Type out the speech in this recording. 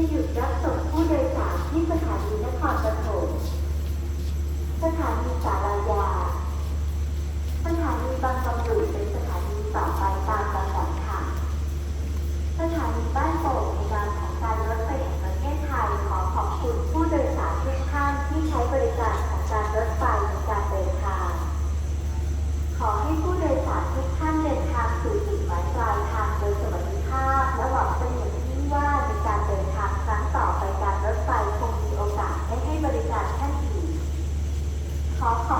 จะหยุดรับส่งผู้โดยสารที่สถานีนครปฐมสถานีสารายา สถานีบางกะปิเป็นสถานีต่อไป 好好